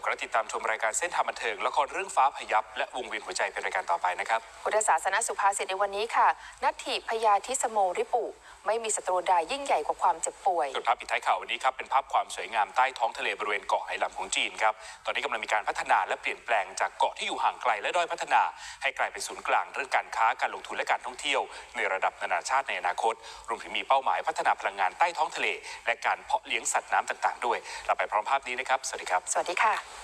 กับการติดตามชมรายการเส้นทางบันเทิงละครเรื่องฟ้าพยับ และวงเวียนหัวใจเป็นรายการต่อไปนะครับพุทธศาสนสุภาษิตในวันนี้ค่ะ นัตถิพยาธิสโมริปุ ไม่มีศัตรูใดยิ่งใหญ่กว่าความเจ็บป่วยส่วนภาพปิดท้ายข่าววันนี้ครับเป็นภาพความสวยงามใต้ท้องทะเลบริเวณเกาะไหหลำของจีนครับตอนนี้กำลังมีการพัฒนาและเปลี่ยนแปลงจากเกาะที่อยู่ห่างไกลและด้อยพัฒนา ให้กลายเป็นศูนย์กลางเรื่องการค้าการลงทุนและการท่องเที่ยว ในระดับนานาชาติในอนาคต รวมถึงมีเป้าหมายพัฒนาพลังงานใต้ท้องทะเล และการเพาะเลี้ยงสัตว์น้ำต่าง ๆ ด้วย เราไปพร้อมภาพนี้นะครับ สวัสดีครับ สวัสดีค่ะ